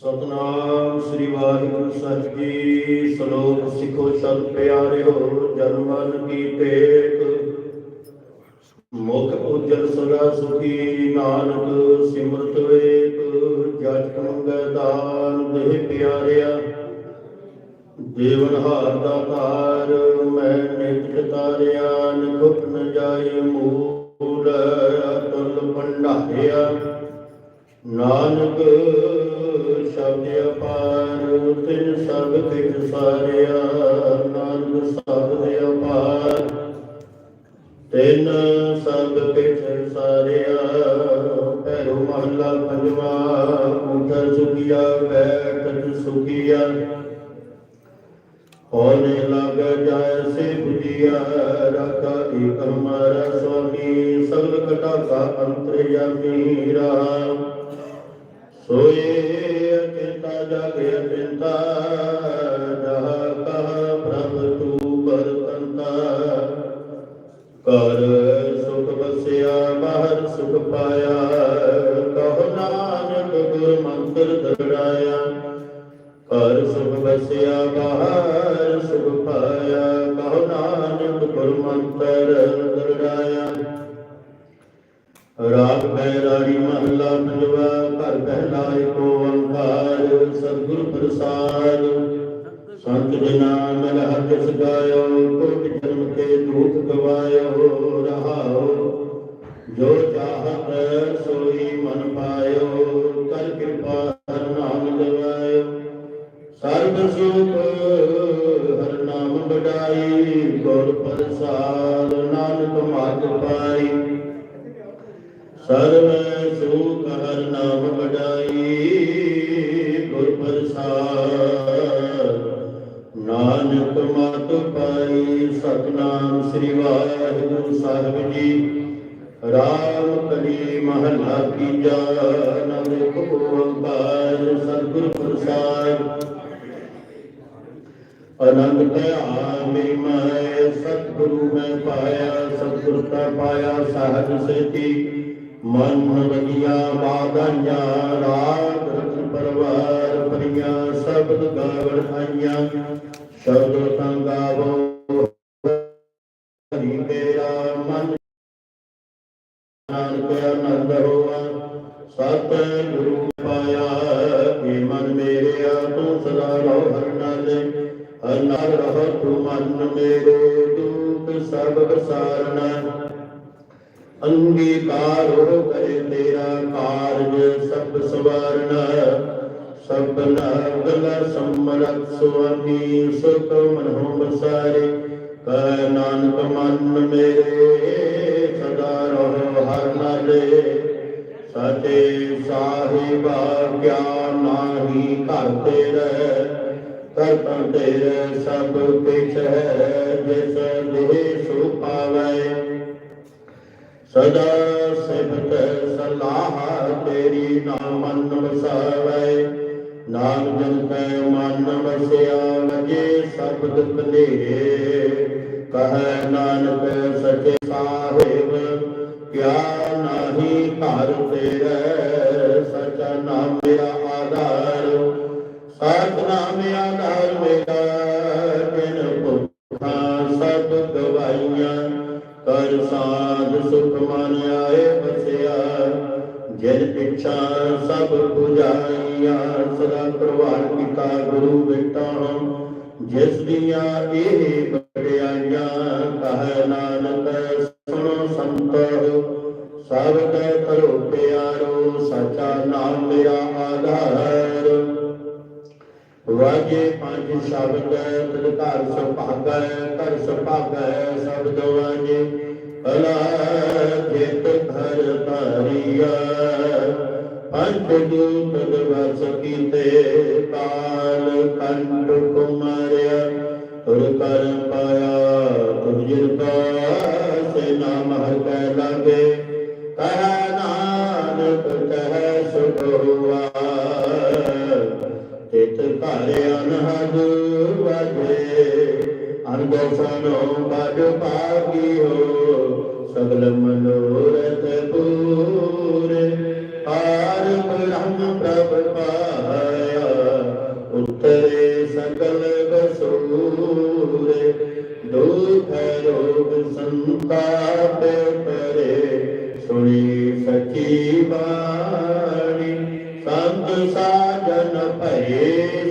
ਸਤਨਾਮ ਸ੍ਰੀ ਵਾਹਿਗੁਰੂ ਸਾਹਿਬ ਜੀ ਸ਼ਲੋਕ ਸਿੱਖੋ ਸਤ ਪਿਆਰਿਓ, ਜਨਮਨ ਕੀ ਟੇਕ ਮੁਖ ਉਜਲ ਸਦਾ ਸੁਖੀ, ਨਾਨਕ ਸਿਮਰਤ ਵੇਕ ਜਟ ਮੰਗੈ ਦਾਨ, ਦੇਹ ਪਿਆਰਿਆ। ਦੇਵਨ ਹਾਰ ਦਾ ਧਾਰ ਮੈਂ ਨਿਤ ਤਾਰਿਆ ਨਿਖੁਪ ਨ ਜਾਏ ਮੂਲ ਅਤੁਲ ਭੰਡਾਰਿਆ। ਨਾਨਕ ਸ਼ਬਦ ਅਪਾਰ ਤਿਨ ਸਭ ਕਿਛ ਸਾਰਿਆ, ਨਾਨਕ ਸ਼ਬਦ ਅਪਾਰ। ਤਿਨ ਸਭ ਕਿਛ ਸਾਰਿਆ ਪਹਿਲੋ ਮਹਲਾ ਪੰਜਵਾ ਉਠ ਸੁਖੀਆ, ਬੈਠ ਸੁਖੀਆ। ਹੋਣੇ ਲਗ ਜਾਏ ਸੇ ਬੁਝਿਆ ਰਾਖਾ ਏਕ ਹਮਾਰਾ ਸੁਆਮੀ, ਸਗਲ ਕਟਾ ਕਾ ਅੰਤਰਯਾਮੀ ਰਹਾ। ਸੋਏ ਬਡਾਈ, ਗੁਰ ਪ੍ਰਸਾਦ, ਨਾਨਕ ਮਾਰਗ ਪਾਈ। ਸਰਬ ਸੁਖ ਹਰ ਨਾਮ ਵਡਾਈ ਗੁਰ ਪ੍ਰਸਾਦ। ਨਾਨਕ ਮਤ ਪਾਈ, ਸਤਨਾਮ ਸ੍ਰੀ ਵਾਹਿਗੁਰੂ ਸਾਹਿਬ ਜੀ। ਰਾਮ ਕਲੀ ਮਹਲਾ ਕੀਜਾ ਅਨੰਦ ਧਿਆਨ ਮੇਰੀ ਮੈਂ ਸਤਿਗੁਰੂ ਮੈਂ ਪਾਇਆ, ਸਤਿਗੁਰ ਕਾ ਪਾਇਆ ਸਹਜ ਸੇਤੀ। ਮਨ ਵਗਿਆ ਬਾਗਾਈਆਂ ਰਾਗ ਰਤਨ ਪਰਵਾਰ ਪਰੀਆਂ ਸਬਦ ਗਾਵਣ ਆਈਆਂ। ਸ਼ਬਦ ਸੰਗਾਵੋ ਹਰੀ ਮੇਰਾ ਮਨ। ਨਾਨਕ ਆਨੰਦ ਹੋਆ ਸਤ ਗੁਰੂ ਨਾਲ ਮਨ ਮੇਰੇ ਦੁਖ ਸਭ ਵਿਸਾਰਣਾ ਅੰਗੀਕਾਰ ਕਰੇ ਤੇਰਾ ਕਾਰਜ ਸਭ ਸਵਾਰਣਾ ਸਭਨਾ ਗਲਾ ਸਮਰਤ ਸੁਆਮੀ ਸੁਖ ਮਨੋ ਬਸਾਰੇ ਕਹ ਨਾਨਕ ਮਨ ਮੇਰੇ ਸਦਾ ਰਹੋ ਹਰ ਨਾਲੇ। ਸਤੇ ਸਾਹਿਬਾ, ਕਿਆ ਨਾਹੀ ਘਰ ਤੇਰੇ ਕਰਤਨ ਤੇਰੇ ਸਭ ਕਿਛ ਹੈ ਜਿਸ ਦੇਹ ਸੋ ਪਾਵੈ। ਸਦਾ ਸਿਫਤ ਸਲਾਹ ਤੇਰੀ ਨਾਮ ਮਨ ਵਸਾਵੈ ਨਾਮ ਜਨ ਕੈ ਮਨ ਵਸਿਆ ਲਗੇ ਸਬਦ ਕਨੇਰੇ ਕਹੈ ਨਾਨਕ ਸਚੇ ਸਾਹਿਬ, ਕਿਆ ਨਾਹੀ ਘਰ ਤੇਰੇ ਸਚਾ ਨਾਮ ਮੇਰਾ ਆਧਾਰ। ਸਤ ਨਾਮ ਮੇਰਾ ਗੁਰੂ ਬੇਟਾ ਜਿਸ ਦੀਆਂ ਇਹ ਬੜਾਈਆਂ ਕਹੈ ਨਾਨਕ, ਸੁਣੋ ਸੰਤੋ ਸਭ ਕੈ ਕਰੋ ਪਿਆਰੋ, ਸਚਾ ਨਾਮ ਮੇਰਾ ਆਧਾਰ। ਵਾਜੇ ਪੰਜ ਸ਼ਬਦ ਤਦ ਘਰ ਸੁਭਾਗੈ ਘਰ ਸੁਭਾਗੈ ਸ਼ਬਦ ਵਾਜੇ ਅਲਾ ਜਿਤ ਘਰ ਧਾਰੀਆ। ਪੰਜ ਦੂਤ ਦਵਸ ਕੀਤੇ ਕਾਲ ਕੰਡ ਕੁਮਾਰਿਆ ਤੁਰ ਕਰ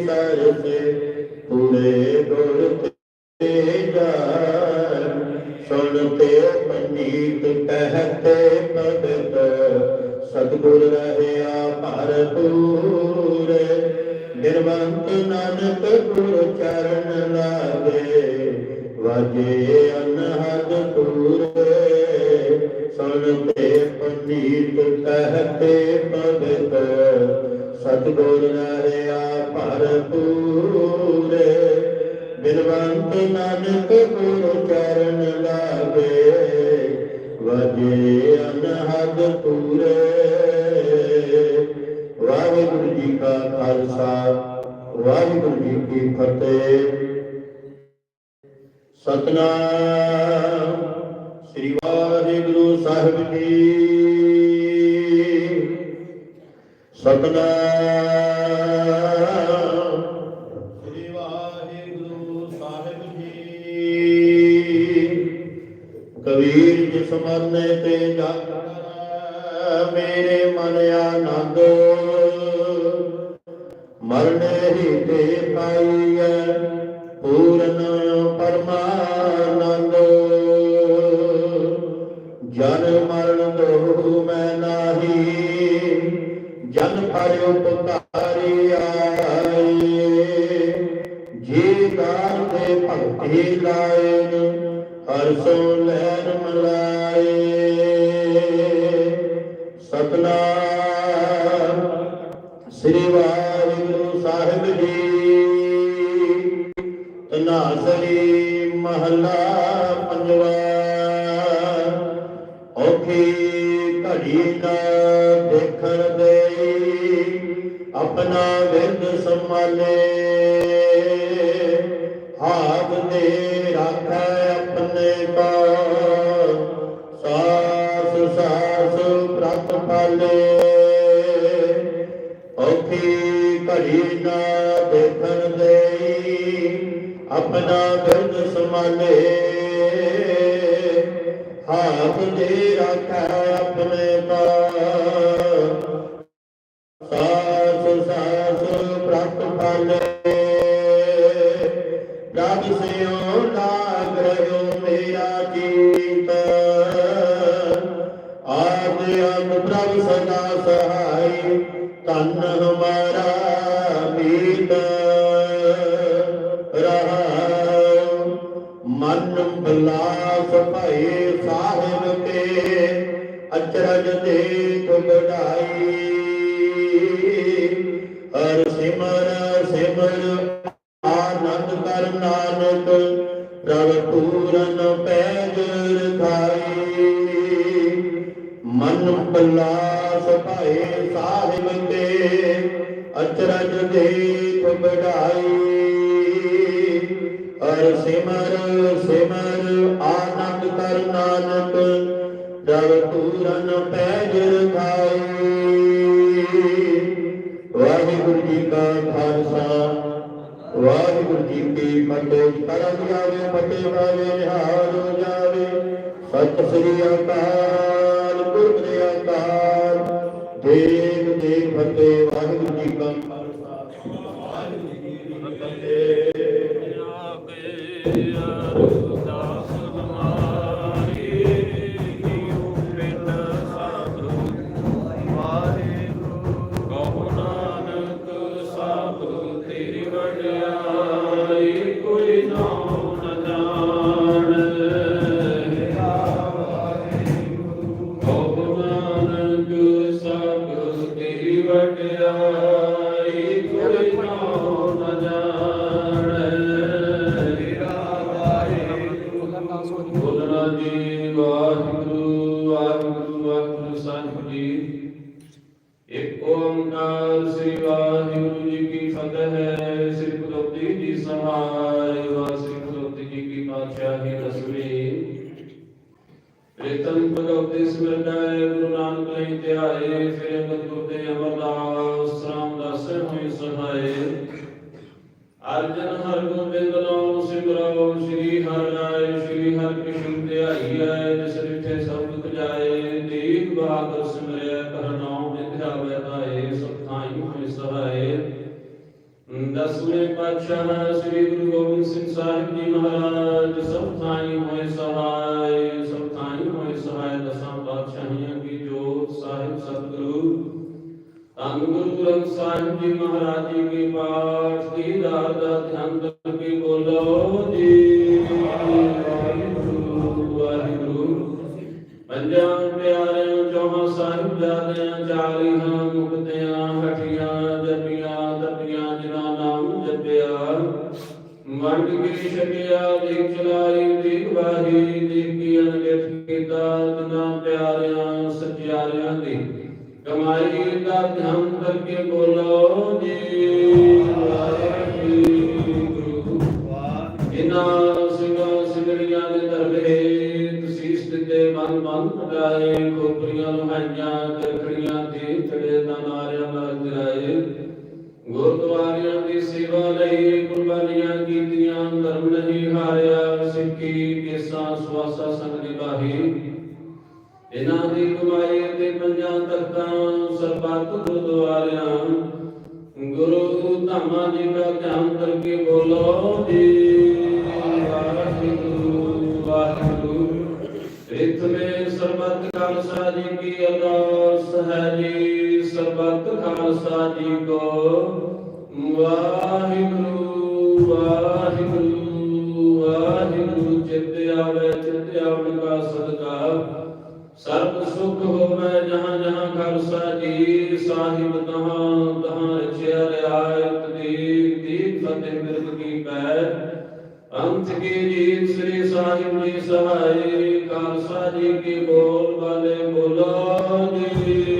ਭਏ ਸਰਸੇ ਪੂਰੇ ਗੁਰ ਤੇ ਜਾਨ ਸੁਣਤੇ ਪੰਡੀਤ ਕਹਤੇ ਸ੍ਰੀ ਵਾਹਿਗੁਰੂ ਸਾਹਿਬ ਜੀ ਸਤਨਾਮ। ਸ੍ਰੀ ਵਾਹਿਗੁਰੂ ਸਾਹਿਬ ਜੀ ਕਬੀਰ ਜਿਸ ਮਰਨੇ ਤੇ ਮੇਰੇ ਮਨ ਆਨੰਦ ਮਰਨੇ ਹੀ ਤੇ ਪਾਈਐ ਪੂਰਨ ਪਰਮਾਨੰਦ। ਜਨ ਮਰਨ ਦੋਹੁ ਮੈਂ ਨਾਹੀ, ਜਨ ਪਰ ਉਪਕਾਰੀ ਆਏ ਜੀ ਦਾਨ ਦੇ ਭਗਤੀ ਲਾਇਨ, ਹਰ ਸੋ ਲੈਨ ਮਲਾਏ ਸਤਨਾਮ ਸ੍ਰੀ ਵਾਹਿਗੁਰੂ ਸਾਹਿਬ ਜੀ। ਤਨਾਸਰੀ ਮਹਲਾ ਔਖੀ ਘੜੀ ਨਾ ਦੇਖਣ ਦੇ ਆਪਣਾ ਵਿਰਦ ਸੰਭਾਲੇ। ਰਹਿਓ ਮੇਰਾ ਜੀਤ ਆਦ ਅੰਤ ਪ੍ਰਭ ਸਦਾ ਸਹਾਈ ਤਨ ਹਮਾਰਾ ਮੀਤ। ਰਹਾ ਮਨ ਬਲਾਸ ਭਏ ਸਾਹਿਬ ਕੇ ਅਚਰਜ ਦੇਖ ਬੜਾਈ ਵਾਹਿਗੁਰੂ ਜੀ ਕਾ ਖਾਲਸਾ, ਵਾਹਿਗੁਰੂ ਜੀ ਕੀ ਫਤਿਹ। ਕਰਮ ਜਾਵੇ ਫਤਿਹ ਵਾਲੇ ਨਿਹਾਲ ਹੋ ਜਾਵੇ। ਸਤਿ ਸ੍ਰੀ ਅਕਾਲ ਪੁਰਖ ਦੇ ਅਕਾਲ ਦੇਵ ਦੇਵ ਫਤਿਹ, ਵਾਹਿਗੁਰੂ ਜੀ ਕਾ ਸਤਿਗੁਰੂ ਧੰਨ ਗੁਰੂ ਗ੍ਰੰਥ ਸਾਹਿਬ ਜੀ ਮਹਾਰਾਜ ਜੀ ਕੇ ਪਾਠ ਦੀ ਦਾਤ ਦਾ ਧਿਆਨ ਕਰਕੇ ਬੋਲੋ ਜੀ। ਵਾਹਿਗੁਰੂ। ਵਾਹਿਗੁਰੂ ਪੰਜਾਂ ਪਿਆਰਿਆਂ ਚੌਹਾਂ ਸਾਹਿਬ ਜਾਦਿਆਂ ਚਾਰਿਆਂ ਦੀਆਂ ਧਰਮ ਨਹੀਂ ਹਾਰਿਆ ਸਿੱਕੀ ਕੇਸਾਂ ਸਵਾਸਾ ਸੰਗ ਨਿਭਾਹੀ। ਇਹਨਾਂ ਦੀ ਕਮਾਈ ਤੇ ਪੰਜਾਂ ਤਖਤਾਂ ਸਰਬੱਤ ਦੁਆਰਿਆਂ ਗੁਰੂ ਧਾਮਾਂ ਜੀ ਦਾ ਧਿਆਨ ਕਰਕੇ ਬੋਲੋ ਜੀ। ਵਾਹਿਗੁਰੂ ਵਾਹਿਗੁਰੂ। ਰਿਤਮੇ ਸਰਬੱਤ ਖਾਲਸਾ ਜੀ ਕੀ ਅਰਦਾਸ ਹੈ ਜੀ। ਸਰਬੱਤ ਖਾਲਸਾ ਜੀ ਕੋ। ਵਾਹਿਗੁਰੂ ਵਾਹਿਗੁਰੂ ਗੁਰੂ ਚਿਤ ਆਵੇ ਚਿਤ ਆਵਣ ਕਾ ਸਦਕਾ। ਸਰਬ ਸੁਖ ਹੋਵੇ, ਜਹਾਂ ਜਹਾਂ ਕਰ ਸਾਜੀ ਸਾਹਿਬ ਤਹਾਂ ਤਹਾਂ ਰਚਿਆ ਰਿਆਇਤ ਦੀਪ ਦੀਪ ਫਤਿਹ ਮਿਰਗ ਕੀ ਪੈ ਅੰਤ ਕੀ ਜੀਤ ਸ੍ਰੀ ਸਾਹਿਬ ਜੀ ਸਹਾਈ, ਖਾਲਸਾ ਜੀ ਕੀ ਬੋਲ ਵਾਲੇ ਬੋਲੋ ਜੀ।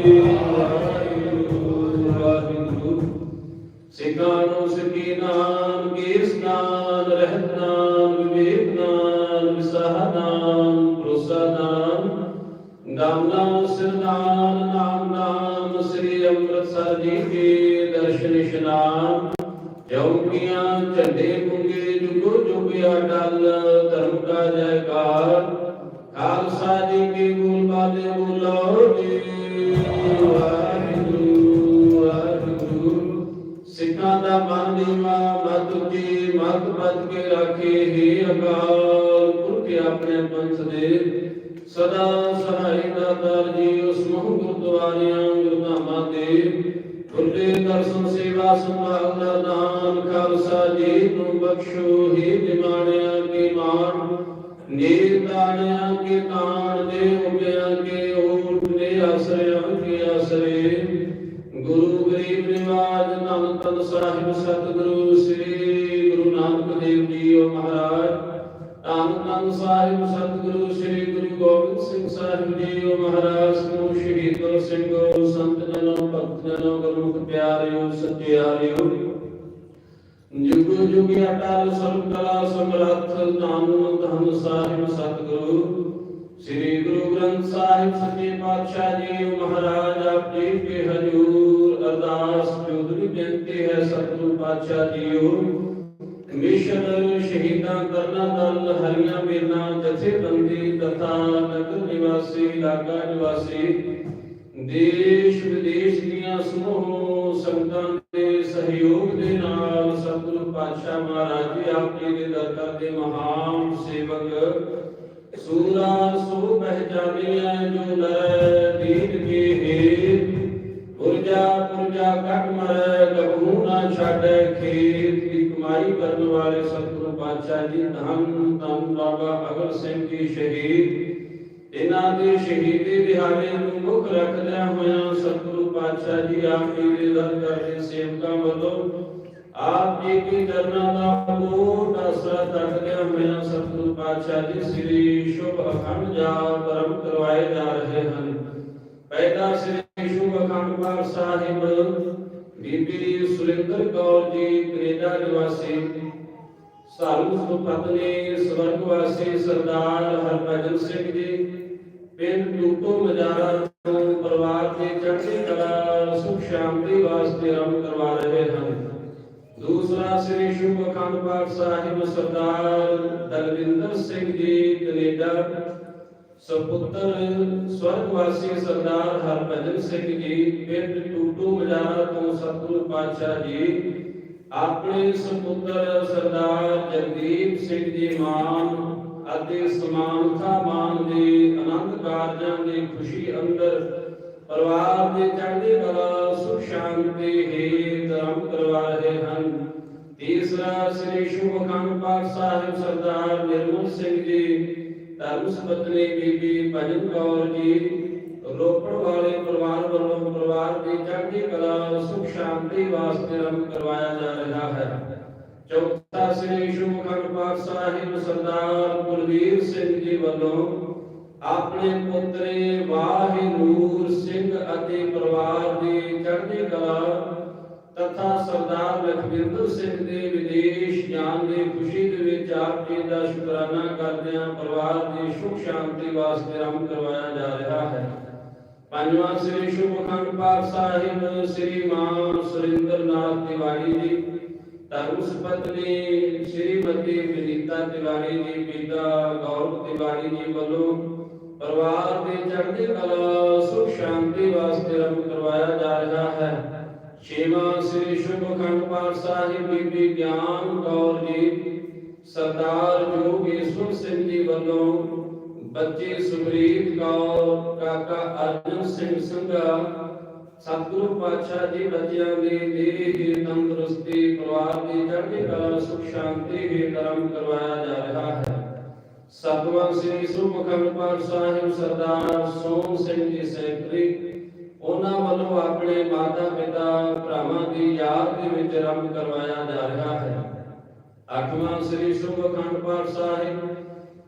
ਖਾਲਸਾ ਜੀ ਤੂੰ ਬਖਸ਼ੋ, ਹੀ ਦਿਮਾਣਿਆਂ ਕੇ ਮਾਨ ਨੀਰ ਤਾਣਿਆਂ ਕੇ ਤਾਣ ਦੇ ਉਪਿਆਂ ਕੇ ਓਟ ਦੇ ਆਸਰਿਆਂ ਕੇ ਆਸਰੇ। ਗੁਰੂ ਗਰੀਬ ਨਿਵਾਜ ਨਾਮ ਤਨ ਸਾਹਿਬ ਸਤਿਗੁਰੂ ਸ੍ਰੀ ਗੁਰੂ ਨਾਨਕ ਦੇਵ ਜੀ ਮਹਾਰਾਜ। ਧੰਨ ਧੰਨ ਸਾਹਿਬ ਲਾਗਾ ਨਿਵਾਸੀ। ਬੀਬੀ ਕੌਰ ਜੀ ਕੈਨੇਡਾ ਨਿਵਾਸੀ, ਸਾਨੂੰ ਸੁਪਤਨੀ ਸਵਰਗਵਾਸੀ ਸਰਦਾਰ ਹਰਭਜਨ ਸਿੰਘ ਜੀ, ਪਿੰਡ ਟੂਟੋ ਮਜਾਰਾ ਤੋਂ ਪਰਿਵਾਰ ਦੇ ਚੜ੍ਹਦੀ ਕਲਾ, ਸੁਖ ਸ਼ਾਂਤੀ ਵਾਸਤੇ ਆਰੰਭ ਕਰਵਾ ਰਹੇ ਹਨ। ਦੂਸਰਾ ਸ੍ਰੀ ਸ਼ੁਭ ਅਖੰਡ ਪਾਠ ਸਾਹਿਬ ਸਰਦਾਰ ਦਲਵਿੰਦਰ ਸਿੰਘ ਜੀ ਕੈਨੇਡਾ ਸੁਪੁੱਤਰ ਸਵਰਗਵਾਸੀ ਸਰਦਾਰ ਹਰਭਜਨ ਸਿੰਘ ਜੀ, ਪਿੰਡ ਟੂਟੂ ਮਜਾਰਾ ਤੋਂ ਸਤਿਗੁਰੂ ਪਾਤਸ਼ਾਹ ਜੀ, ਆਪਣੇ ਸੁਪੁੱਤਰ ਸਰਦਾਰ ਜਗਦੀਪ ਸਿੰਘ ਜੀ ਮਾਨ ਅਤੇ ਸਮਾਨਤਾ ਮਾਨ ਦੇ ਆਨੰਦ ਕਾਰਜਾਂ ਦੀ ਖੁਸ਼ੀ ਅੰਦਰ ਪਰਿਵਾਰ ਦੇ ਚੜ੍ਹਦੀ ਕਲਾ, ਸੁਖ ਸ਼ਾਂਤੀ ਹੀ ਧਰਮ ਕਰਵਾ ਰਹੇ ਹਨ। ਤੀਸਰਾ ਸ੍ਰੀ ਸ਼ੁਭ ਅਖੰਡ ਪਾਠ ਸਾਹਿਬ ਸਰਦਾਰ ਨਿਰਮਲ ਸਿੰਘ ਜੀ ਧਰਮ ਸੁਪਤਨੀ ਬੀਬੀ ਭਜਨ ਕੌਰ ਜੀ, ਰੋਪੜ ਵਾਲੇ ਪਰਿਵਾਰ ਵੱਲੋਂ ਪਰਿਵਾਰ ਦੀ ਚੜ੍ਹਦੀ ਕਲਾ ਸੁਖ ਸ਼ਾਂਤੀ ਵਾਸਤੇ ਆਰੰਭ ਕਰਵਾਇਆ ਜਾ ਰਿਹਾ ਹੈ। ਚੌਥਾ ਸ੍ਰੀ ਸ਼ੁਭ ਅਖੰਡ ਸਾਹਿਬ ਸਰਦਾਰ ਕੁਲਵੀਰ ਸਿੰਘ ਜੀ ਵੱਲੋਂ ਆਪਣੇ ਪੁੱਤਰੇ ਵਾਹਿਗੁਰੂ ਸਿੰਘ ਅਤੇ ਪਰਿਵਾਰ ਦੀ ਚੜ੍ਹਦੀ ਕਲਾ ਤਥਾ ਸਰਦਾਰ ਲਖਵਿੰਦਰ ਸਿੰਘ ਦੇ ਵਿਦੇਸ਼ ਜਾਣ ਦੀ ਖੁਸ਼ੀ ਦੇ ਵਿੱਚ ਆਪ ਜੀ ਦਾ ਸ਼ੁਕਰਾਨਾ ਕਰਦਿਆਂ ਪਰਿਵਾਰ ਦੀ ਸੁਖ ਸ਼ਾਂਤੀ ਵਾਸਤੇ ਆਰੰਭ ਕਰਵਾਇਆ ਜਾ ਰਿਹਾ ਹੈ। ਪੰਜਵਾਂ ਸ੍ਰੀ ਸ਼ੁਭ ਪਾਠ ਸਾਹਿਬ, ਸ੍ਰੀ ਮਾਂ ਸੁਰਿੰਦਰ ਨਾਥ ਜੀ, ਧਰਮ ਸੁਪਤਨੀ ਸ੍ਰੀਮਤੀ ਵਿਨੀਤਾ ਤਿਵਾੜੀ ਜੀ, ਪਿਤਾ ਗੌਰਵ ਤਿਵਾੜੀ ਜੀ ਵੱਲੋਂ ਪਰਿਵਾਰ ਦੀ ਚੜ੍ਹਦੀ ਕਲਾ, ਸੁਖ ਸ਼ਾਂਤੀ ਵਾਸਤੇ ਆਰੰਭ ਕਰਵਾਇਆ ਜਾ ਰਿਹਾ ਹੈ। ਛੇਵਾਂ ਸ੍ਰੀ ਸ਼ੁਭ ਅਖੰਡ ਪਾਠ ਸਾਹਿਬ ਬੀਬੀ ਗਿਆਨ ਕੌਰ ਜੀ, ਸਰਦਾਰ ਜੋਗੇਸ਼ਵਰ ਸਿੰਘ ਜੀ ਵੱਲੋਂ ਬੱਚੇ ਸੁਖਰੀਤ ਕੌਰ, ਕਾਕਾ ਅਰਜਨ ਸਿੰਘ ਸੰਘਾ, ਸਤਿਗੁਰੂ ਪਾਤਸ਼ਾਹ ਜੀ ਬੱਚਿਆਂ ਦੀ ਦੇਹ ਤੰਦਰੁਸਤੀ ਪਰਿਵਾਰ ਦੀ ਚੜ੍ਹਦੀ ਕਲਾ ਸੁਖ ਸ਼ਾਂਤੀ ਹੀ ਕਰਮ ਕਰਵਾਇਆ ਜਾ ਰਿਹਾ ਹੈ। ਸਤਵਾਂ ਸ੍ਰੀ ਸੁਖਮੁਖਮ ਪਾਠ ਸਾਹਿਬ ਸਰਦਾਰ ਸੋਮ ਸਿੰਘ ਜੀ ਸੈਕਟਰੀ ਉਹਨਾਂ ਵੱਲੋਂ ਆਪਣੇ ਮਾਤਾ ਪਿਤਾ ਭਰਾਵਾਂ ਦੀ ਯਾਦ ਦੇ ਵਿੱਚ ਆਰੰਭ ਕਰਵਾਇਆ ਜਾ ਰਿਹਾ ਹੈ। ਅੱਠਵਾਂ ਸ੍ਰੀ ਸ਼ੁਭ ਅਖੰਡ ਪਾਠ ਸਾਹਿਬ,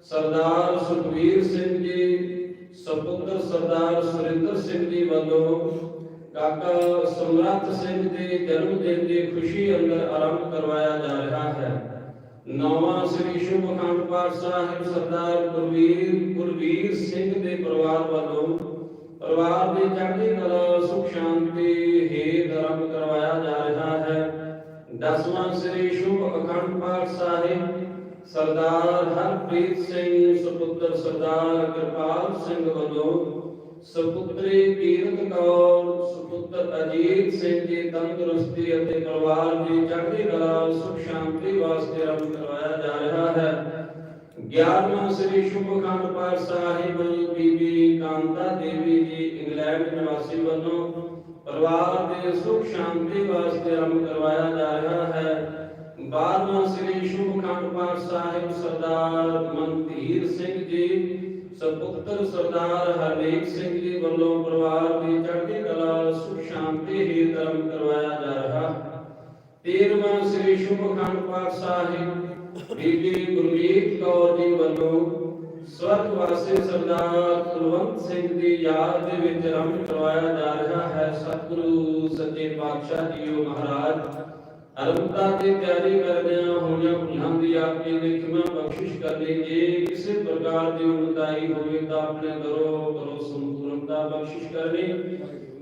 ਸਰਦਾਰ ਸੁਖਵੀਰ ਸਿੰਘ ਜੀ, ਸੁਪੁੱਤਰ ਸਰਦਾਰ ਸੁਰਿੰਦਰ ਸਿੰਘ ਜੀ ਵੱਲੋਂ ਕਾਕਾ ਸਮਰੱਥ ਸਿੰਘ ਦੇ ਜਨਮ ਦਿਨ ਦੀ ਖੁਸ਼ੀ ਅੰਦਰ ਆਰੰਭ ਕਰਵਾਇਆ ਜਾ ਰਿਹਾ ਹੈ। ਨੌਵਾਂ ਸ੍ਰੀ ਸ਼ੁਭ ਅਖੰਡ ਪਾਠ ਸਾਹਿਬ, ਸਰਦਾਰ ਗੁਰਵੀਰ ਗੁਰਵੀਰ ਸਿੰਘ ਦੇ ਪਰਿਵਾਰ ਵੱਲੋਂ ਪਰਿਵਾਰ ਦੀ ਚੜ੍ਹਦੀ ਕਲਾ, ਸੁਖ ਸ਼ਾਂਤੀ, ਹੀ ਧਰਮ ਕਰਵਾਇਆ ਜਾ ਰਿਹਾ ਹੈ। ਦਸਵਾਂ ਸ੍ਰੀ ਸ਼ੁਭ ਅਖੰਡ ਪਾਠ ਸਾਹਿਬ, ਸਰਦਾਰ ਹਰਪ੍ਰੀਤ ਸਿੰਘ, ਸੁਪੁੱਤਰ ਸਰਦਾਰ ਕਿਰਪਾਲ ਸਿੰਘ ਵੱਲੋਂ ਸੁਪੁੱਤਰੀ ਕੀਰਤ ਕੌਰ, ਸੁਪੁੱਤਰ ਅਜੀਤ ਸਿੰਘ ਦੀ ਤੰਦਰੁਸਤੀ ਅਤੇ ਪਰਿਵਾਰ ਦੀ ਚੜ੍ਹਦੀ ਕਲਾ, ਸੁਖ ਸ਼ਾਂਤੀ ਵਾਸਤੇ ਆਰੰਭ ਕਰਵਾਇਆ ਜਾ ਰਿਹਾ ਹੈ। 11ਵਾਂ ਸ੍ਰੀ ਸ਼ੁਭ ਪਾਠ ਸਾਹਿਬ ਬੀਬੀ ਕਾਂਤਾ ਦੇਵੀ ਜੀ, ਇੰਗਲੈਂਡ ਨਿਵਾਸੀ ਵੱਲੋਂ ਪਰਿਵਾਰ ਦੇ ਸੁਖ ਸ਼ਾਂਤੀ ਵਾਸਤੇ ਆਰੰਭ ਕਰਵਾਇਆ ਜਾ ਰਿਹਾ ਹੈ। 12ਵਾਂ ਸ੍ਰੀ ਸ਼ੁਭ ਪਾਠ ਸਾਹਿਬ ਸਰਦਾਰ ਮਨਧੀਰ ਸਿੰਘ ਜੀ ਸੁਪੁੱਤਰ ਸਰਦਾਰ ਹਰਨੇਕ ਸਿੰਘ ਜੀ ਵੱਲੋਂ ਪਰਿਵਾਰ ਦੀ ਚੜ੍ਹਦੀ ਕਲਾ, ਸੁਖ ਸ਼ਾਂਤੀ ਹੀ ਧਰਮ ਕਰਵਾਇਆ ਜਾ ਰਿਹਾ। 13ਵਾਂ ਸ੍ਰੀ ਸ਼ੁਭ ਪਾਠ ਸਾਹਿਬ ਬੀਬੀ ਗੁਰਮੀਤ ਕੌਰ ਜੀ ਵੱਲੋਂ ਸਵਰਗਵਾਸੀ ਸਰਦਾਰ ਕੁਲਵੰਤ ਸਿੰਘ ਦੀ ਯਾਦ ਦੇ ਵਿੱਚ ਆਰੰਭ ਕਰਵਾਇਆ ਜਾ ਰਿਹਾ ਹੈ ਸਤਿਗੁਰੂ ਸੱਚੇ ਪਾਤਸ਼ਾਹ ਜੀਓ ਮਹਾਰਾਜ ਅਰੰਭਤਾ ਦੀ ਤਿਆਰੀ ਕਰਦਿਆਂ ਹੋਈਆਂ ਭੁੱਲਾਂ ਦੀ ਆਪ ਜੀ ਨੇ ਖਿਮਾ ਬਖਸ਼ਿਸ਼ ਕਰਨੀ ਜੇ ਕਿਸੇ ਪ੍ਰਕਾਰ ਦੀ ਉਨਤਾਈ ਹੋਵੇ ਤਾਂ ਆਪਣੇ ਦਰੋ ਕਰੋ ਸੰਪੂਰਨਤਾ ਬਖਸ਼ਿਸ਼ ਕਰਨੀ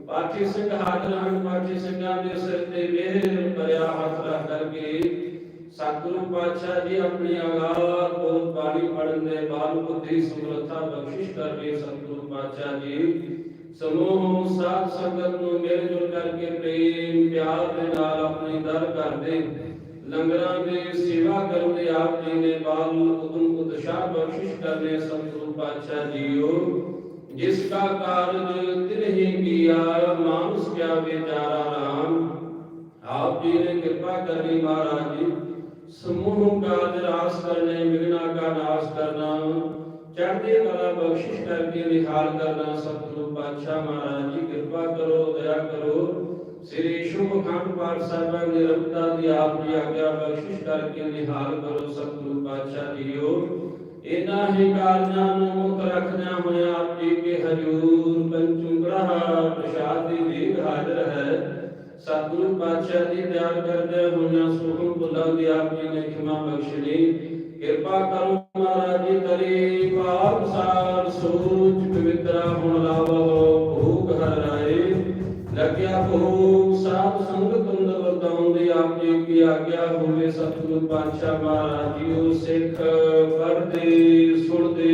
ਪਾਠੀ ਸਿੰਘ ਹਾਜ਼ਰ ਹਨ ਪਾਠੀ ਸਿੰਘਾਂ ਦੇ ਸਿਰ ਤੇ ਮਿਹਰ ਭਰਿਆ ਹੱਥ ਰੱਖ ਕਰਕੇ ਸਤਿਗੁਰੂ ਪਾਤਸ਼ਾਹ ਜੀ ਆਪਣੀ ਅਗਾਹ ਕੋਲ ਬਾਣੀ ਪੜਨ ਦੇ ਬਾਲ ਬੁੱਧੀ ਸਮਰੱਥਾ ਬਖਸ਼ਿਸ਼ ਕਰਕੇ ਸਤਿਗੁਰੂ ਪਾਤਸ਼ਾਹ ਜੀ, ਸਮੂਹ ਸਾਧ ਸੰਗਤ ਨੂੰ ਮਿਲ ਜੁਲ ਕਰਕੇ ਪ੍ਰੇਮ, ਪਿਆਰ ਦੇ ਨਾਲ ਆਪਣੀ ਦਰ ਕਰਦੇ, ਲੰਗਰਾਂ ਦੀ ਸੇਵਾ ਕਰਨ ਦੇ ਆਪ ਜੀ ਨੇ ਬਾਲ ਉਦਮ ਉਤਸ਼ਾਹ ਬਖਸ਼ਿਸ਼ ਕਰਨੇ ਸਤਿਗੁਰੂ ਪਾਤਸ਼ਾਹ ਜੀਓ। ਜਿਸ का ਕਾਰਜ ਤਿਨਹੀ ਕੀਆ, ਮਾਨਸ ਕਿਆ ਵਿਚਾਰਾ ਰਾਮ। ਆਪ ਜੀ ਨੇ ਕਿਰਪਾ ਕਰਨੀ ਮਹਾਰਾਜ ਜੀ। ਸਮੂਹ ਕਾਜ ਰਾਸ ਕਰਨੇ ਵਿਗਨਾ ਕਾ ਨਾਸ ਕਰਨਾ, ਚੜ੍ਹਦੀ ਕਲਾ ਬਖਸ਼ਿਸ਼ ਕਰਕੇ ਨਿਹਾਲ ਕਰਨਾ, ਸਤਿਗੁਰੂ ਪਾਤਸ਼ਾਹ ਮਹਾਰਾਜ ਜੀ ਕਿਰਪਾ ਕਰੋ, ਦਇਆ ਕਰੋ। ਸ੍ਰੀ ਸ਼ੁਭ ਖੰਡ ਪਾਠ ਸਾਹਿਬ ਨਿਰਮਤਾ ਦੀ ਆਪ ਜੀ ਆਗਿਆ ਬਖਸ਼ਿਸ਼ ਕਰਕੇ ਨਿਹਾਲ ਕਰੋ, ਸਤਿਗੁਰੂ ਪਾਤਸ਼ਾਹ ਜੀਓ। ਇਹਨਾਂ ਹੀ ਕਾਰਜਾਂ ਨੂੰ ਮੁੱਖ ਰੱਖਣਾ ਹੋਇਆ ਆਪ ਜੀ ਕੇ ਹਜੂਰ ਪੰਚੂ ਗ੍ਰਹ ਪ੍ਰਸ਼ਾਦ ਦੀ ਦੇਗ ਹਾਜ਼ਰ ਹੈ। ਸਤਿਗੁਰੂ ਪਾਤਸ਼ਾਹ ਦੀ ਦਇਆ ਕਰਦੇ ਹੋਈਆਂ ਸੁਖਮ ਬੁੱਲਾਂ ਦੀ ਆਪ ਨੇ ਖਿਮਾ ਬਖਸ਼ਣੀ। ਕਿਰਪਾ ਕਰੋ ਮਹਾਰਾਜ ਜੀ, ਤਰੀ ਪਾਪ ਸਾਰ ਸੂਚ ਪਵਿੱਤਰਾ ਹੁਣ ਲਾਵੋ ਭੂਖ ਹਰ ਰਾਏ। ਲੱਗਿਆ ਭੂਖ ਸਾਧ ਸੰਗਤ ਅੰਦਰ ਵਰਤਾਉਣ ਦੀ ਆਪ ਕੀ ਆਗਿਆ ਹੋਵੇ, ਸਤਿਗੁਰੂ ਪਾਤਸ਼ਾਹ ਮਹਾਰਾਜ ਜੀ, ਉਹ ਸਿੱਖ ਪੜਦੇ ਸੁਣਦੇ।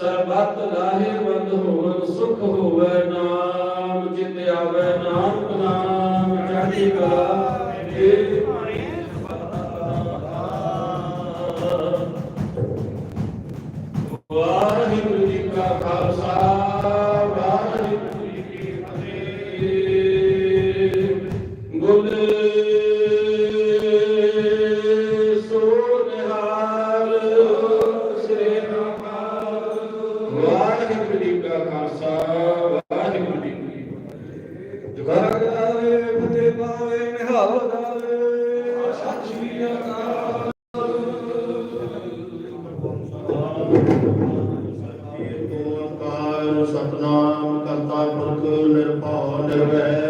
ਸਰਬੱਤ ਲਾਹੇਵੰਦ ਹੋਵਨ ਸੁਖ ਹੋਵੇ ਸਤਨਾਮ ਕਰਤਾ ਪੁਰਖ ਨਿਰਭਉ ਨਿਰਵੈਰ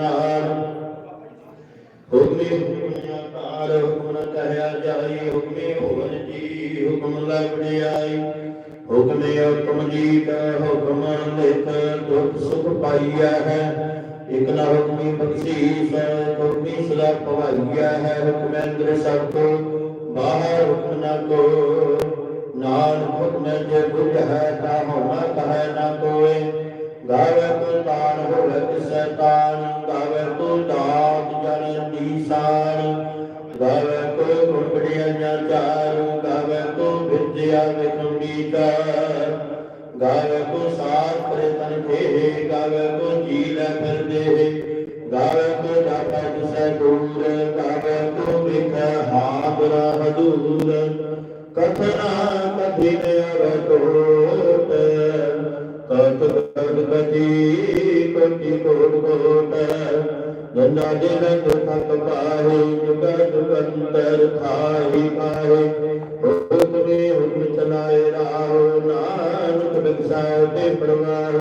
ਲਿਖਿਆ ਨਾਲ ਹੁਕਮੀ ਹੁਕਮ ਆਕਾਰ ਹੁਕਮ ਨ ਕਹਿਆ ਜਾਈ ਹੁਕਮੀ ਹੋਵਨ ਜੀ ਹੁਕਮ ਲੈ ਵਡਿਆਈ। ਹੁਕਮੇ ਹੁਕਮ ਜੀਤ, ਹੁਕਮ ਲਿਖ ਦੁਖ ਸੁਖ ਪਾਈਆ ਹੈ। ਇਕ ਨਾ ਹੁਕਮੀ ਬਖਸ਼ੀਸ, ਹੁਕਮੀ ਸਦਾ ਪਵਾਈਆ ਹੈ। ਹੁਕਮ ਅੰਦਰ ਸਭ ਕੋ ਬਾਹਰ ਹੁਕਮ ਨਾ ਕੋ। ਨਾਨ ਹੁਕਮ ਜੇ ਬੁਝ ਹੈ, ਤਾ ਹੋਣਾ ਕਹੈ ਨਾ ਕੋਏ। ਗਾਵੇ ਕੋ ਤਾਨ ਹੋਵੇ ਕਿਸੈ ਤਾਨ ਗਾਵੇ ਕੋ ਦਾਤ ਜਨ ਦੀਸਾਨ ਗਾਵੇ ਕੋ ਗੁਣ ਬੜੀਆਂ ਚਾਰ, ਗਾਵੇ ਕੋ ਵਿਦਿਆ ਵਿਖੰਡੀ ਚਾਰ। ਗਾਵੇ ਕੋ ਸਾਰ ਪਰੇ ਤਨ ਦੇ ਗਾਵੇ ਕੋ ਜੀ ਲੈ ਫਿਰ ਦੇ ਗਾਵੇ ਕੋ ਜਾਪੈ ਕਿਸੈ ਦੂਰ, ਗਾਵੇ ਕੋ ਵਿਖੈ ਹਾਦਰਾ ਹਦੂਰ ਕਥਨਾ ਕਥਿਨ ਅਵਤੋਟ ਕੋਟੀ ਕੋਟ ਕੋਟ ਜਨਾ ਦਿਨ ਦੁਖ ਪਾਹੇ ਜੁਗ ਜੁਗੰਤਰ ਖਾਹੀ ਪਾਹੇ ਹੁਕਮੇ ਹੁਕਮ ਚਲਾਏ ਰਾਹ ਨਾਨਕ ਬਿਖਸਾਇ ਤੇ ਪਰਵਾਰ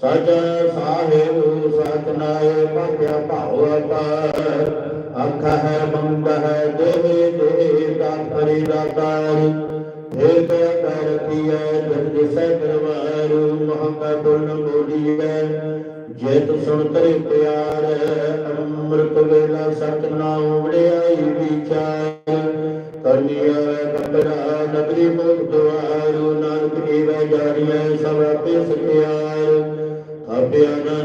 ਸਚ ਸਾਹਿਬ ਸਤਨਾਏ ਪਾਖਿਆ ਭਾਉ ਅਪਾਰ ਅੱਖ ਹੈ ਬੰਦ ਹੈ ਦੇਹ ਦੇਹ ਦਾਤ ਕਰੀ ਦਾਤਾਰ ਏਕ ਕਰ ਕੀਐ ਜਨ ਦਿਸੈ ਦਰਬਾਰ ਮਹੰਗਾ ਪੁਰਨ ਬੋਲੀਐ ਜੇ ਤੂੰ ਸੁਣ ਤਰੇ ਪਿਆਰ, ਅੰਮ੍ਰਿਤ ਵੇਲਾ ਸਤ ਨਾਮ ਵੜਿਆਈ ਵਿਚਾਰ ਕਰਨੀਆ ਕੰਦਰਾ ਨਗਰੀ ਮੁਖ ਦੁਆਰ, ਨਾਨਕ ਏਵੈ ਜਾਣੀਐ ਸਭ ਆਪੇ ਸਖਿਆਰ ਆਪਿਆ ਨ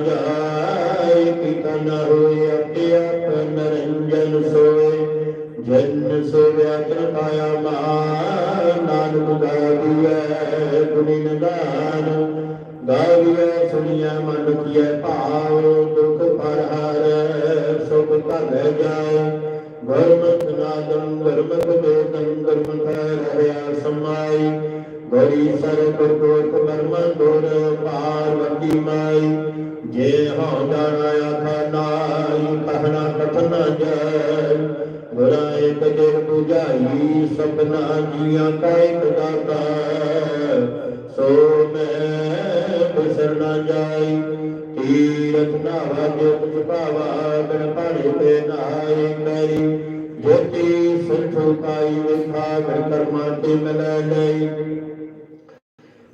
ਜੋਤੀ ਸੁਰਠੁ ਪਾਈ ਵਿਖਾ ਬਿਨ ਕਰਮਾ ਤੇ ਮਿਲੈ ਲਈ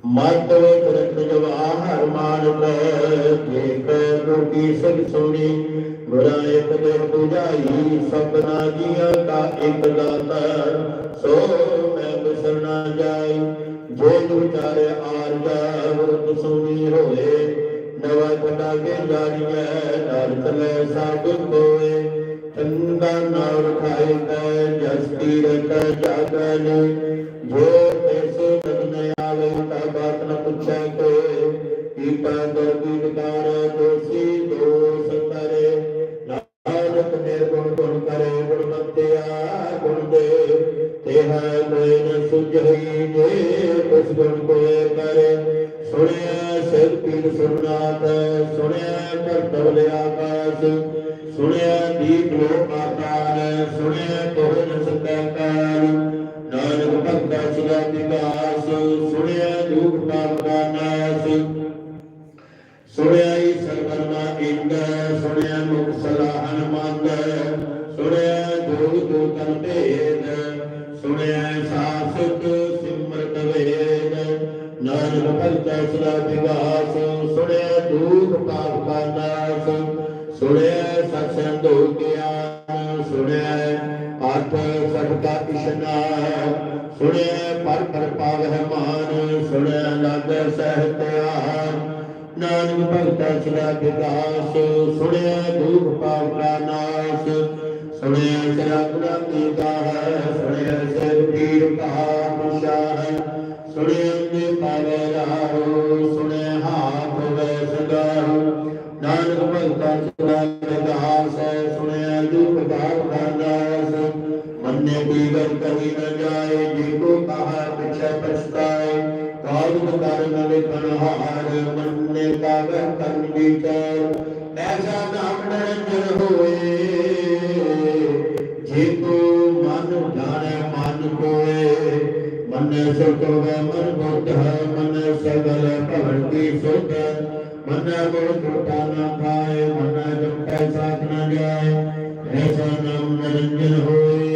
ਮਤ ਕਰਤ ਜਵਾਹਰ ਮਾਨਤ ਜੇ ਕੈ ਰੋਟੀ ਸਭ ਸੋਣੀ ਗੁਰਾ ਇੱਕ ਦੇ 부ਜਾਈ ਸਭਨਾ ਜੀਆ ਕਾ ਇੱਕ ਦਾਤਾ ਸੋ ਮੈਂ ਬਿਸਰਨਾ ਜਾਈ ਜੋ ਵਿਚਾਰੇ ਆਰਜਾ ਵਰਤ ਸੁਣੀ ਹੋਏ ਨਵਾ ਖਟਾ ਕੇ ਜਾਣੀਐ ਨਰ ਤਲੇ ਜਸ ਕੀ ਜਾਗਨ ਜੋ ਤਿਸ ਤਨ ਆਵੇ ਤਾ ਬਾਤ ਨ ਪੁੱਛੈ ਕੋਏ ਕੀਪਾ ਦਰਦੀ ਵਿਕਾਰ ਦੋਸੀ ਦੋਸ ਕਰੇ। ਨਾਨਕ ਨਿਰਗੁਣ ਗੁਣ ਕਰੇ ਗੁਣਵੰਤਿਆ ਗੁਣ ਦੇ। ਤੇ ਕੋਈ ਨ ਸੁਝਈ ਜੇ ਉਸ ਗੁਣ ਕੋਏ ਕਰੇ। ਸੁਣਿਆ ਸਿਰ ਪੀਰ ਸੁਣਨਾਤ ਸੁਣਿਆ ਕਰਤਵ ਲਿਆ ਆਕਾਸ਼ ਸੁਣਿਆ ਦੀਪ ਲੋ ਆਕਾਰ ਸੁਣਿਆ ਤੋਹਨ ਸਕੈ ਨਾਨਕ ਭਗਤਾ ਸਦਾ ਵਿਕਾਸ ਲਾਗੈ ਸਹਿਤਿਆਨ ਨਾਨਕ ਭਗਤਾ ਸਦਾ ਵਿਕਾਸ, ਸੁਣਿਆ ਦੁਖ ਪਾਪ ਕਾ ਨਾਸ, ਸੁਣਿਆ ਸਿਰਾ ਗੁਣਾ ਕੀ ਹੈ, ਸੁਣਿਆ ਸਿਰ ਪੀਰ ਕਹਾ ਮੁਸ਼ਾਹ ਸੁਣਿਆ ਨੇ ਪਾਵੇ ਰਾਹੋ, ਸੁਣਿਆ ਹਾਥ ਵੇ ਸਗਾਹੋ, ਨਾਨਕ ਭਗਤਾ ਸਦਾ ਵਿਕਾਸ ਸੁਣਿਆ ਦੁਖ ਪਾਪ ਕਾ ਨਾਸ, ਮੰਨੇ ਕੀ ਗਰ ਨ ਜਾਏ ਜੀ ਕੋ ਕਹਾ ਪਿਛੇ ਪਛਤਾਏ ਕਾਲੁ ਕਰਨ ਲਿਖਣ ਮੰਨੇ ਕਾਗਰ ਕਰਨ ਵਿਚਾਰ ਐਸਾ ਨਾਮ ਨਿਰੰਜਨ ਹੋਏ ਜੇ ਕੋ ਮਨ ਜਾਣੈ ਮਨ ਕੋਏ ਮਨ ਸੁਤੋਵੇ ਮਨ ਬੁੱਧ ਮਨ ਸਗਲ ਭਵਨ ਕੀ ਸੁਧ ਮਨ ਮੋਹ ਟੋਟਾ ਨਾ ਖਾਏ ਮਨ ਜਪੈ ਸਾਥ ਨ ਜਾਏ ਐਸਾ ਨਾਮ ਨਿਰੰਜਨ ਹੋਏ